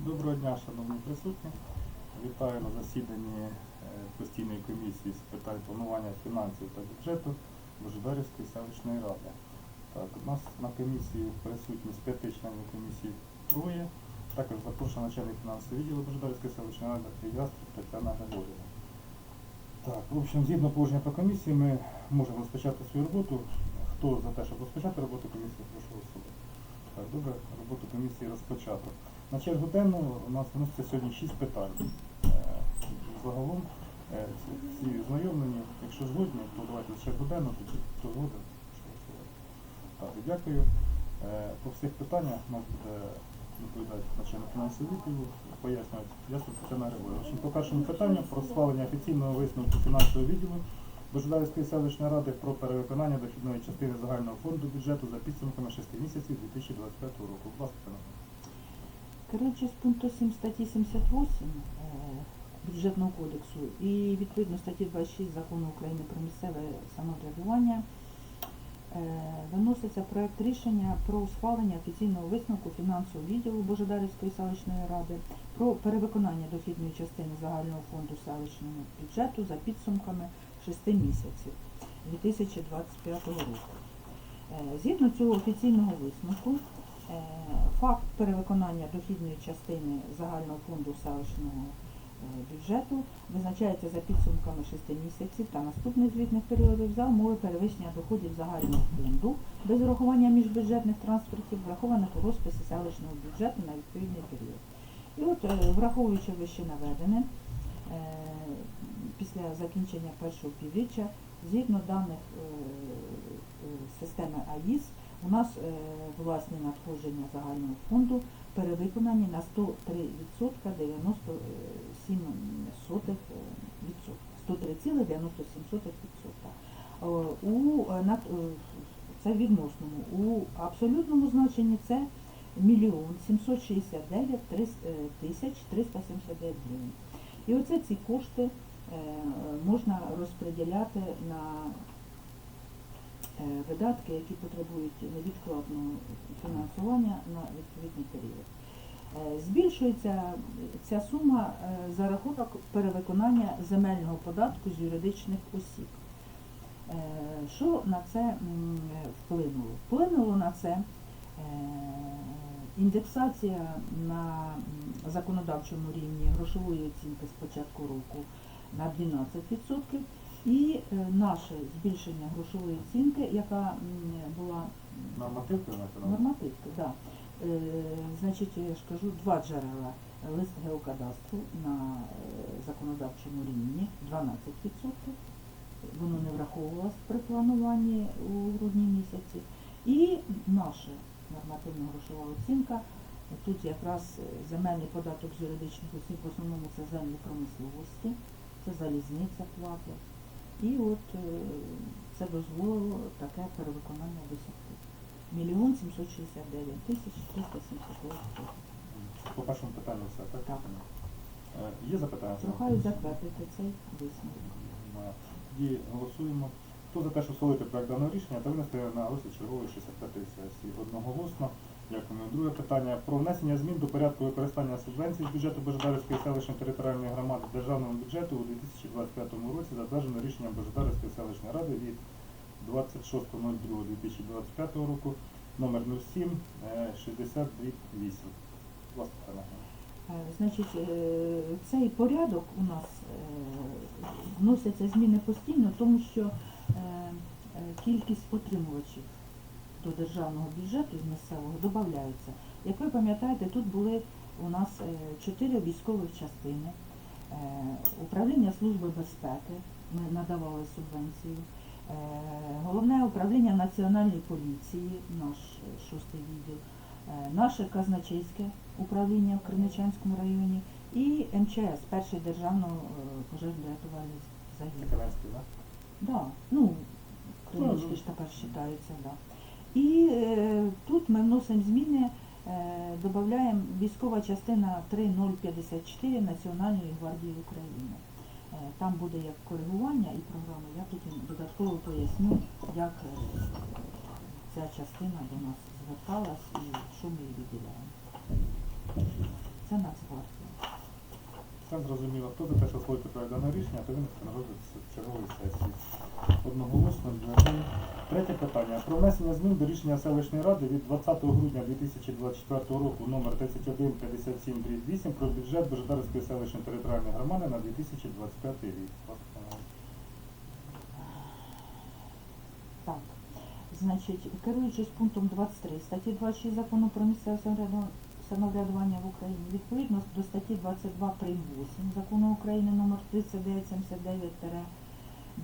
Доброго дня, шановні присутні. Вітаю на засіданні е, постійної комісії з питань планування фінансів та бюджету Божедарівської селищної ради. Так, у нас на комісії присутні з п'яти членів комісії троє. Також запрошена начальник фінансового відділу Божедарівської селищної ради Ястреб Тетяна Григорівна. Так, в общем, згідно положення про комісії, ми можемо розпочати свою роботу. Хто за те, щоб розпочати роботу комісії, прошу голосувати. Так, добре, роботу комісії розпочато. На чергу денну у нас виноситься сьогодні шість питань. Е, Загалом е, всі всі знайомлені. Якщо згодні, то давайте на чергу денну, хто згоден. Так, дякую. Е, По всіх питаннях нас буде доповідати начальник фінансового відділу, пояснювати ясно Тетяна Григорівна. По першому питанню про схвалення офіційного висновку фінансового відділу Божедарівської селищної ради про перевиконання дохідної частини загального фонду бюджету за підсумками 6 місяців 2025 року. Будь ласка, Керуючись з пункту 7 статті 78 е, бюджетного кодексу і відповідно статті 26 закону України про місцеве самоврядування е, виноситься проект рішення про схвалення офіційного висновку фінансового відділу Божедарівської селищної ради про перевиконання дохідної частини загального фонду селищного бюджету за підсумками 6 місяців 2025 року. Е, Згідно цього офіційного висновку, Факт перевиконання дохідної частини загального фонду селищного е, бюджету визначається за підсумками 6 місяців та наступних звітних періодів за умови перевищення доходів загального фонду без урахування міжбюджетних транспортів, врахованих у розписі селищного бюджету на відповідний період. І от, е, враховуючи вище наведене, е, після закінчення першого півріччя, згідно даних е, е, системи АїС, у нас е, власні надходження загального фонду перевиконані на 103% 97 сотих е, 103,97 відсотка. Е, У е, е, це відносному. У абсолютному значенні це мільйон 769 е, тисяч 379 гривень. І оце ці кошти можна розподіляти на видатки, які потребують невідкладного фінансування на відповідний період. Е, Збільшується ця сума е, за рахунок перевиконання земельного податку з юридичних осіб. Е, Що на це вплинуло? Вплинуло на це е, індексація на законодавчому рівні грошової оцінки з початку року на 12% і е, наше збільшення грошової оцінки, яка була Нормативки на нормативка, да. Е, значить, я ж кажу, два джерела. Лист геокадастру на е, законодавчому рівні 12%. Воно не враховувалось при плануванні у грудні місяці. І наша нормативна грошова оцінка. Тут якраз земельний податок з юридичних осіб, в основному це землі промисловості, це залізниця платить. І от е, це дозволило таке перевиконання досягти. Мільйон 769 тисяч 379 гривень. По першому питанню все, так? Так. Е, Є запитання? Прохаю затвердити цей висновок. Немає. Тоді голосуємо. Хто за те, щоб схвалити проект даного рішення та винести на розгляд чергової 65-ї сесії одноголосно. Дякуємо. Друге питання про внесення змін до порядку використання субвенцій з бюджету Божедарівської селищної територіальної громади державного бюджету у 2025 році затверджено рішенням Божедарівської селищної ради від 26.02.2025 року номер 07 е, 62.8. Будь ласка, пане Ганна. Е, Значить, е, цей порядок у нас е, вносяться зміни постійно, тому що е, е, кількість отримувачів до державного бюджету з місцевого додається. Як ви пам'ятаєте, тут були у нас е, чотири військових частини, е, управління Служби безпеки, ми надавали субвенцію, е, головне управління Національної поліції, наш шостий відділ, наше казначейське управління в Криничанському районі і МЧС, перший державний пожежно-рятувальний загін. Так? Да, ну, кринички Ну, ж тепер вважаються, да. І е, тут ми вносимо зміни, е, додаємо військова частина 3054 Національної гвардії України. Е, там буде як коригування і програма. Я потім додатково поясню, як ця частина до нас зверталась і що ми їй виділяємо. це Нацгвардія. Все зрозуміло. Хто за те, що слухати проект даного рішення, то він на розгляд чергової сесії. Одноголосно. Третє питання. Про внесення змін до рішення селищної ради від 20 грудня 2024 року номер 3157 8 про бюджет Божедарської селищної територіальної громади на 2025 рік. Так, значить, керуючись пунктом 23 статті 26 закону про місцеве самовряду- самоврядування в Україні, відповідно до статті 22 прим. 8 закону України номер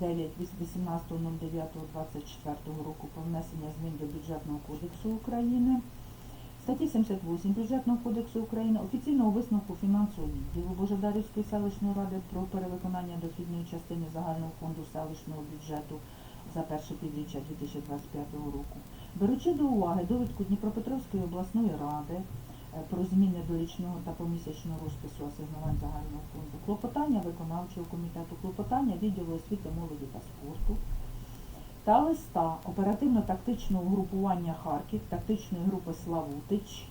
3979-9-18.09.24 року про внесення змін до бюджетного кодексу України. Статті 78 Бюджетного кодексу України офіційного висновку фінансового відділу Божедарівської селищної ради про перевиконання дохідної частини загального фонду селищного бюджету за перше півріччя 2025 року. Беручи до уваги довідку Дніпропетровської обласної ради про зміни до річного та помісячного розпису асигнувань загального фонду, клопотання виконавчого комітету, клопотання відділу освіти, молоді та спорту та листа оперативно-тактичного групування Харків, тактичної групи Славутич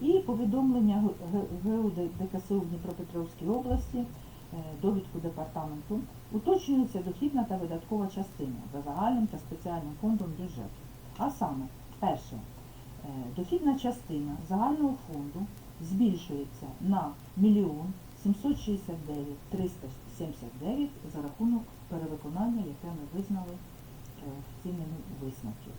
і повідомлення Г- Г- ГУ ДКСУ в Дніпропетровській області, е, довідку департаменту, уточнюється дохідна та видаткова частина за загальним та спеціальним фондом бюджету. А саме, перше, е, дохідна частина загального фонду збільшується на мільйон 769 379 за рахунок перевиконання, яке ми визнали е, офіційними висновки.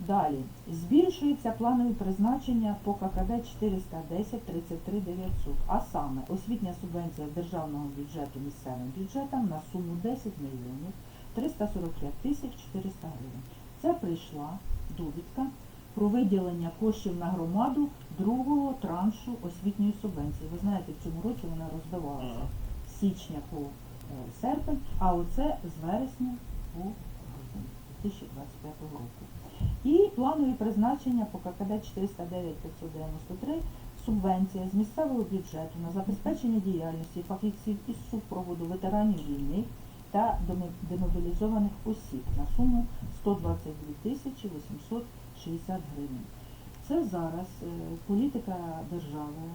Далі збільшується планові призначення по ККД 410 33 900, а саме освітня субвенція державного бюджету місцевим бюджетам на суму 10 мільйонів 345 тисяч 400 гривень. Це прийшла довідка про виділення коштів на громаду другого траншу освітньої субвенції. Ви знаєте, в цьому році вона розбивалася з січня по е, серпень, а оце з вересня по грудень 2025 року. І планові призначення по ККД 409 593 субвенція з місцевого бюджету на забезпечення діяльності фахівців із супроводу ветеранів війни та демобілізованих осіб на суму 122 тисячі 860 гривень. Це зараз е, політика держави е,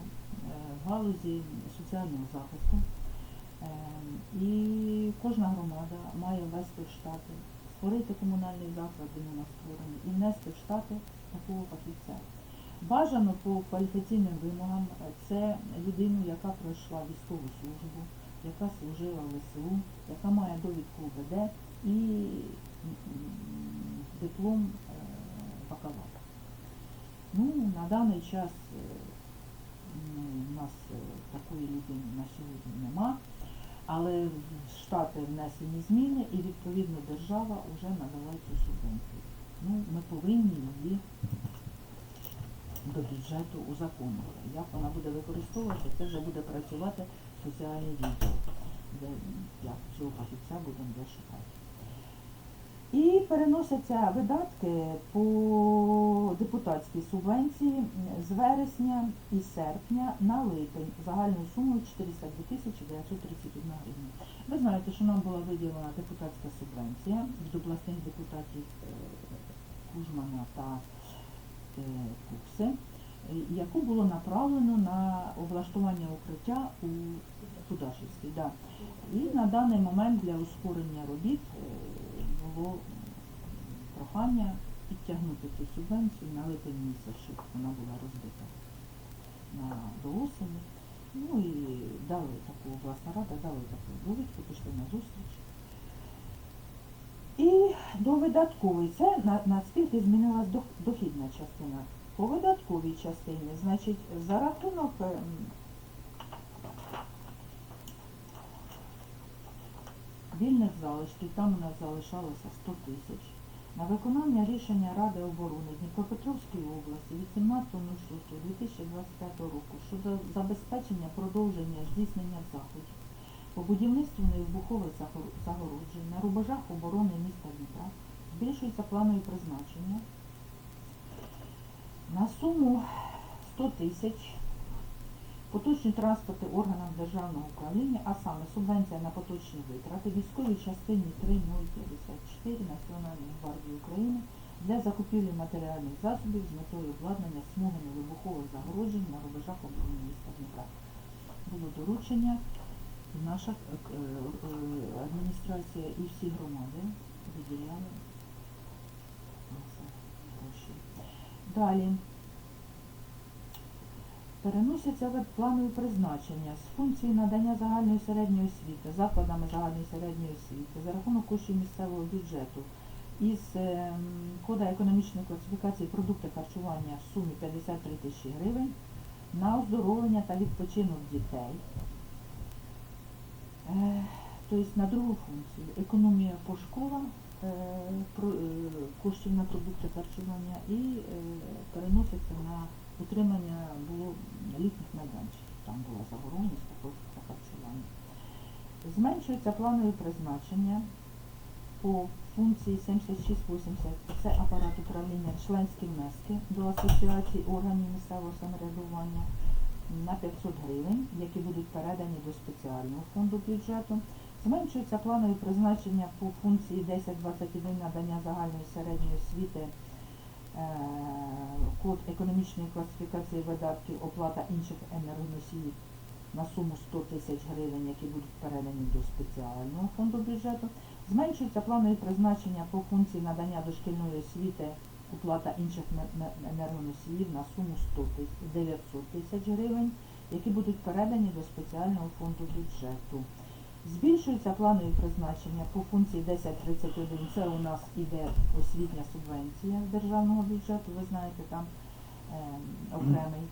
в галузі соціального захисту. Е, І кожна громада має ввести в штати, створити комунальний заклад, де нема створений, і внести в штати такого фахівця. Бажано по кваліфікаційним вимогам це людину, яка пройшла військову службу, яка служила в ВСУ, яка має довідку УБД і диплом е. Ну, на даний час е, ну, у нас е, такої людини на сьогодні нема, але штати внесені зміни і відповідно держава вже надала цю субвенцію. Ну, ми повинні її до бюджету узаконювати. Як вона буде використовуватися, це вже буде працювати соціальний відділ, де як цього фахівця будемо де шукати. І переносяться видатки по депутатській субвенції з вересня і серпня на липень загальною сумою 402 тисячі 931 гривня. Ви знаєте, що нам була виділена депутатська субвенція від обласних депутатів е, Кужмана та е, Кукси, яку було направлено на облаштування укриття у Тудашівській. Да. І на даний момент для ускорення робіт е, було прохання підтягнути цю субвенцію на липень щоб вона була розбита на до осені. Ну і дали таку обласна рада, дали таку довідку, пішли на зустріч. І до видаткової, це на, наскільки змінилась дохідна частина. По видатковій частині, значить, за рахунок вільних залишків, там у нас залишалося 100 тисяч. На виконання рішення Ради оборони Дніпропетровської області від 17.06.2025 року щодо забезпечення продовження здійснення заходів по будівництву невибухових загороджень на рубежах оборони міста Дніпра збільшується планові призначення на суму 100 тисяч поточні транспорти органам державного управління, а саме субвенція на поточні витрати військовій частині 3054 Національної гвардії України для закупівлі матеріальних засобів з метою обладнання смуги невибухових загороджень на рубежах оборони міста Дніпра. Було доручення, наша е, е, адміністрація і всі громади виділяли гроші. Далі. Переносяться вид планові призначення з функції надання загальної середньої освіти закладами загальної середньої освіти за рахунок коштів місцевого бюджету із ем, кода економічної класифікації продукти харчування в сумі 53 тисячі гривень на оздоровлення та відпочинок дітей. Е, Тобто на другу функцію економія по школам е, е, коштів на продукти харчування і переноситься на утримання було літніх майданчиків. Там була забороненість продуктах харчування. Зменшується планове призначення по функції 7680. Це апарат управління членські внески до асоціації органів місцевого самоврядування на 500 гривень, які будуть передані до спеціального фонду бюджету. Зменшується планове призначення по функції 1021 надання загальної середньої освіти, код економічної класифікації видатків, оплата інших енергоносіїв на суму 100 тисяч гривень, які будуть передані до спеціального фонду бюджету. Зменшується планове призначення по функції надання дошкільної освіти, оплата інших енергоносіїв на суму 100 900 тисяч гривень, які будуть передані до спеціального фонду бюджету. Збільшується планові призначення по функції 1031. Це у нас іде освітня субвенція з державного бюджету. Ви знаєте, там ем, окремий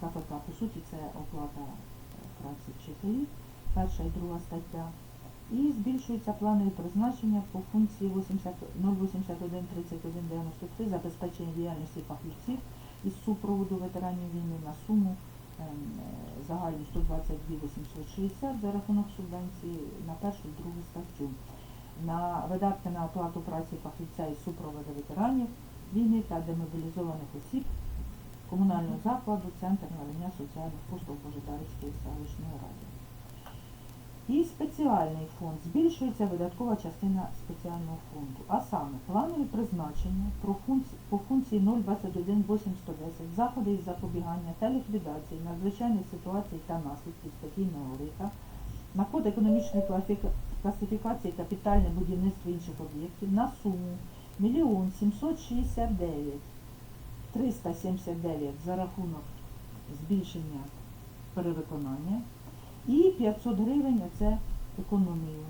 КПК. По суті, це оплата е, праці вчителів, перша і друга стаття. І збільшується планові призначення по функції 80 081 31 93 забезпечення діяльності фахівців із супроводу ветеранів війни на суму е, 122 860 за рахунок субвенції на першу другу статтю. На видатки на оплату праці фахівця і супроводу ветеранів війни та демобілізованих осіб комунального закладу Центр надання соціальних послуг Божедарівської селищної ради. І спеціальний фонд. Збільшується видаткова частина спеціального фонду, а саме планові призначення про функції, по функції 021 8110 заходи із запобігання та ліквідації надзвичайних ситуацій та наслідків стихійного лиха на код економічної класифіка- класифікації капітальне будівництво інших об'єктів на суму 1 769 379 за рахунок збільшення перевиконання і 500 гривень це економію.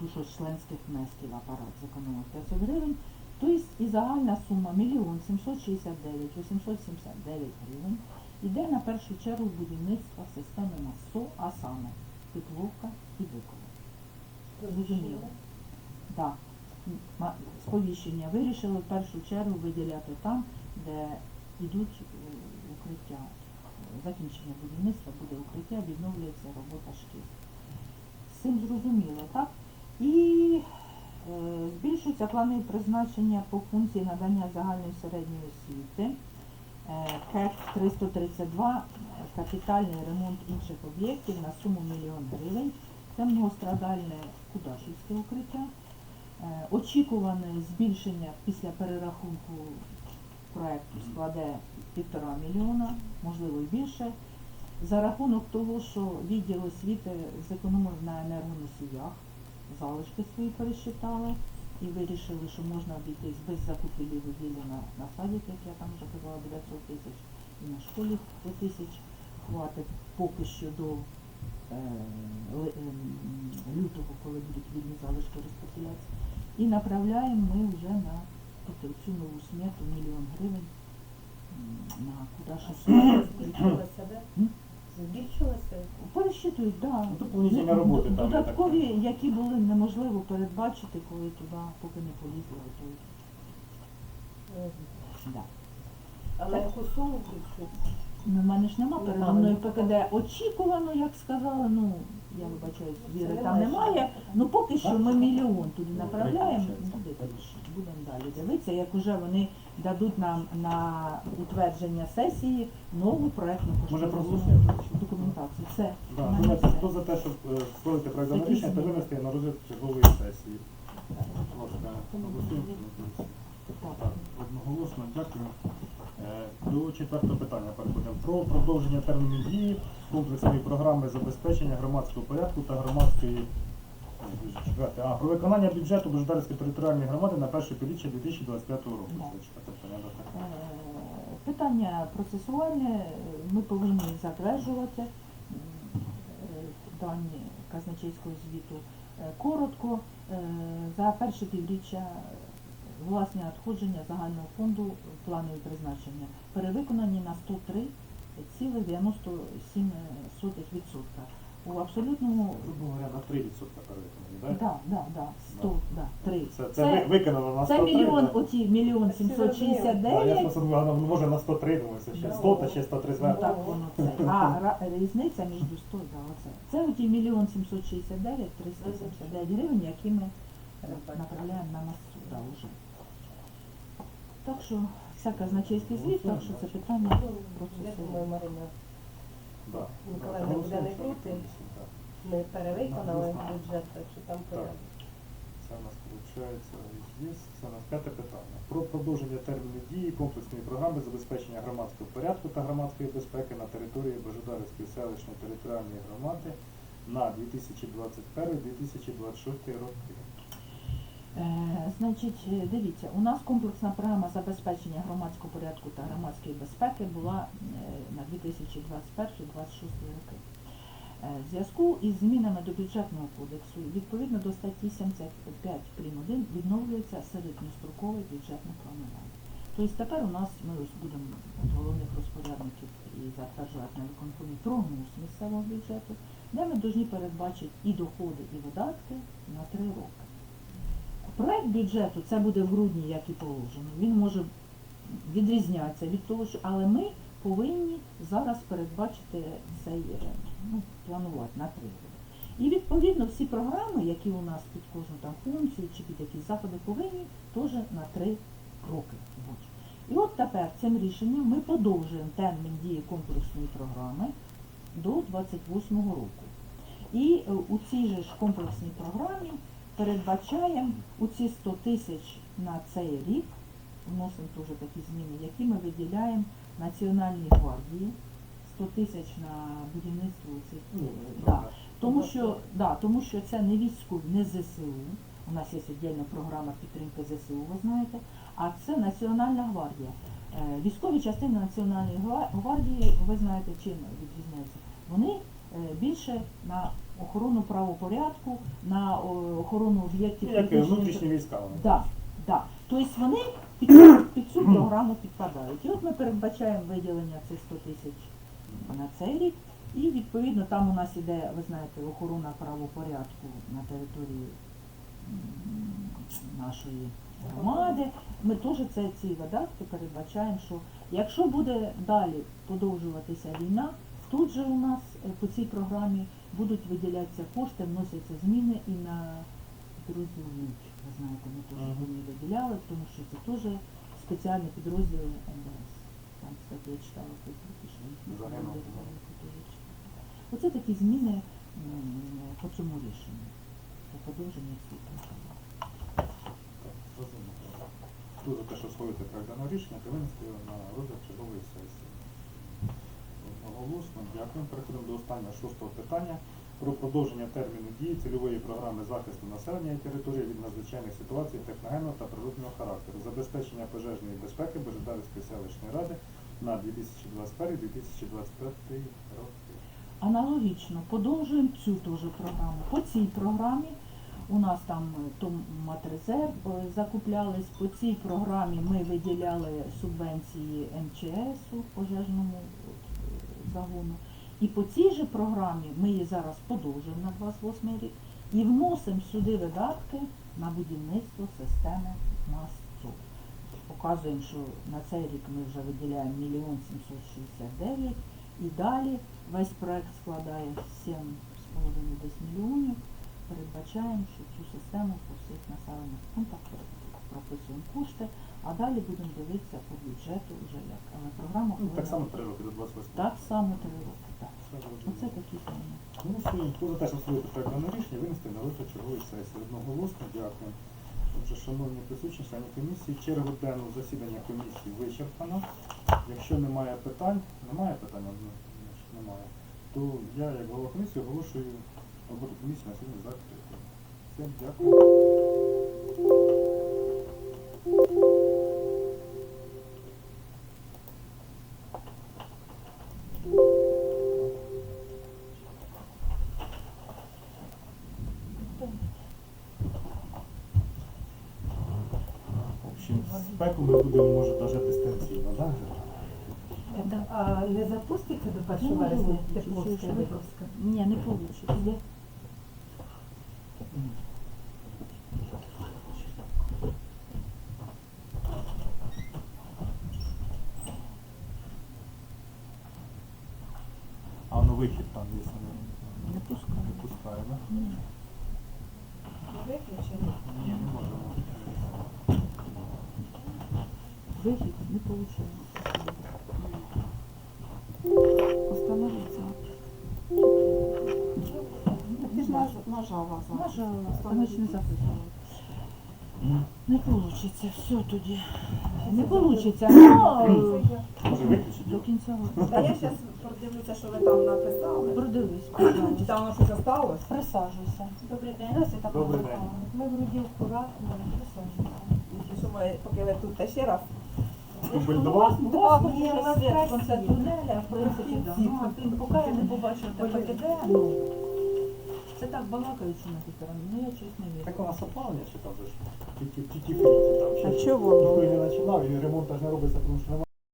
Ту, що з членських внесків апарат зекономив 500 гривень. Тобто і загальна сума 1 769 879 гривень йде на першу чергу будівництва системи МАСО, а саме Тепловка і Викова. Зрозуміло. Так. Ма- Сповіщення вирішили в першу чергу виділяти там, де йдуть е, укриття. Закінчення будівництва буде укриття, відновлюється робота шкіл. Цим зрозуміло, так? І е, збільшуються плани призначення по функції надання загальної середньої освіти. Е, КЕК 332, е, капітальний ремонт інших об'єктів на суму мільйон гривень. Це многострадальне Кудашівське укриття. Е, Очікуване збільшення після перерахунку проекту складе півтора мільйона, можливо і більше. За рахунок того, що відділ освіти зекономив на енергоносіях, залишки свої пересчитали і вирішили, що можна обійтись без закупівлі вугілля на, на садик, як я там вже казала, 900 тисяч, і на школі 100 тисяч хватить поки що до е, ем, лютого, коли будуть вільні залишки розподілятися. І направляємо ми вже на тобто, цю нову смету мільйон гривень на куди Збільшилося, да? М? Збільшилося? пересчитують, да. Ну, доповнительні роботи там, так Додаткові, які були неможливо передбачити, коли туди, поки не полізли. Да. Але яку суму? Ну, в мене ж нема Ну, передо мною ПКД очікувано, як сказали, ну, я вибачаюсь, віри там немає. Ну поки що ми мільйон туди направляємо, більше. Будемо далі дивитися, як уже вони дадуть нам на утвердження сесії нову проектну Може, проголосуємо? документацію. Все. Да, мене все. хто за те, щоб е, створити проект рішення та зміни. винести на розгляд чергової сесії. Будь ласка, голосуємо. Так. Так, одноголосно, дякую. Е, До четвертого питання переходимо. Про продовження терміну дії комплексної програми забезпечення громадського порядку та громадської Ой. А, про виконання бюджету Бождарської територіальної громади на перше півріччя 2025 року. Питання. Е, Питання процесуальне, е, ми повинні затверджувати е, дані казначейського звіту. Е, Коротко, е, за перше півріччя е, власні надходження загального фонду планові призначення перевиконані на 103,97%. У абсолютному Грубо говоря, на 3% перевиконані, так? да, да, да, 100, да, 3. Це, це, ви- виконано на 103, Це мільйон, да? оті мільйон Да, я 769, просто думаю, може на 103, думаю, це ще 100 та ще 103 Ну зверху. так воно це. А ра- різниця між 100, да, оце. Це оті мільйон 769, 379 гривень, які ми е, направляємо на массу, да, вже. Так що, це казначейський звіт, так що це питання Я думаю. Марина, Да. Миколаївна буде не проти. ми перевиконали бюджет, так що там порядок. Це у нас виходить є. Це у нас п'яте питання. Про продовження терміну дії комплексної програми забезпечення громадського порядку та громадської безпеки на території Божедарівської селищної територіальної громади на 2021-2026 роки. Е, Значить, е, дивіться, у нас комплексна програма забезпечення громадського порядку та громадської безпеки була е, на 2021-2026 роки. В зв'язку із змінами до бюджетного кодексу, відповідно до статті 75 прим. 1 відновлюється середньострокове бюджетне планування. Тобто тепер у нас ми будемо від головних розпорядників і затверджувати на виконкомі прогноз місцевого бюджету, де ми повинні передбачити і доходи, і видатки на три роки. Проект бюджету це буде в грудні, як і положено. Він може відрізнятися від того, що але ми повинні зараз передбачити цей е, ну, планувати на три роки. І відповідно всі програми, які у нас під кожну там функцію чи під якісь заходи, повинні теж на три роки бути. І от тепер цим рішенням ми подовжуємо термін дії комплексної програми до 28 року. І е, у цій же ж комплексній програмі передбачаємо у ці 100 тисяч на цей рік, вносимо теж такі зміни, які ми виділяємо Національній гвардії, 100 тисяч на будівництво цих. Ну, е, да. Тому що, да, тому що це не військові, не ЗСУ. У нас є віддільна програма підтримки ЗСУ, ви знаєте, а це Національна гвардія. Е, Військові частини Національної гвардії, ви знаєте, чим відрізняються. Вони е, більше на охорону правопорядку, на охорону об'єктів Як і внутрішні війська вони. Да, да. Тобто вони під, під цю програму підпадають. І от ми передбачаємо виділення цих 100 тисяч на цей рік. І відповідно там у нас іде, ви знаєте, охорона правопорядку на території нашої громади. Ми теж це ці видатки передбачаємо, що якщо буде далі подовжуватися війна, тут же у нас е, по цій програмі будуть виділятися кошти, вносяться зміни і на підрозділ ніч. Ви знаєте, ми теж вони виділяли, тому що це теж спеціальні підрозділи МВС. Там, кстати, я читала Фейсбуці, що їх не. Оце такі зміни по цьому рішенню, по подовженню. Хто за те, що проект даного рішення, то винести на розгляд чергової сесії. Одноголосно, дякую. Переходимо до останнього шостого питання про продовження терміну дії цільової програми захисту населення і території від надзвичайних ситуацій техногенного та природного характеру, забезпечення пожежної безпеки Божедарівської селищної ради на 2021-2025 роки. Аналогічно подовжуємо цю теж програму. По цій програмі у нас там е, томатрезерв е, закуплялись, по цій програмі ми виділяли субвенції МЧС пожежному е, загону. І по цій же програмі ми її зараз подовжуємо на 28 рік і вносимо сюди видатки на будівництво системи МАС-ЦО. Показуємо, що на цей рік ми вже виділяємо 1 мільйон 769 і далі весь проект складає 7,5 десь мільйонів. Передбачаємо, що цю систему по всіх населених пунктах прописуємо кошти, а далі будемо дивитися по бюджету вже як. Але програма Ну, так само 3 роки до 28 так само три роки. Так. Оце такі зміни. Голосуємо. Хто за те, що проект даного рішення, винести на розгляд чергової сесії. Одноголосно, дякую. Отже, шановні присутні члени комісії, чергу денну засідання комісії вичерпано. Якщо немає питань, немає питань, ну, значить, немає, то я, як голова комісії, оголошую роботу комісії на сьогодні закритою. Всім дякую. Общем, спеку ми будемо, може, навіть дистанційно, так? Это, а не запуститься до 1 Ну, вересня що- що- Виковська? Ні, не вийде. Нажала. Нажала, а значить не записала. Не вийде, все тоді. Не вийде, ну, Може виключити до кінця року. Та я зараз продивлюся, що ви там написали. Продивись, Чи пожалуйста. там воно щось осталось? Присаджуйся. Добрий день. Досі так Добрий день. було. Ми в Грудівку рахуємо, присаджуємося. Що ми, поки ви тут та ще раз? Дубль два? Так, Так, є вже у вас конце тунеля, в принципі, да. Ну, а ти, поки я не побачила тебе іде, ну, це так балакаючи на тій стороні, ну я щось не вірю. Так у нас опалення чи там же ж? Фріті там ще. А чого? Ніхто і не починав, і ремонт аж не робиться, тому що немає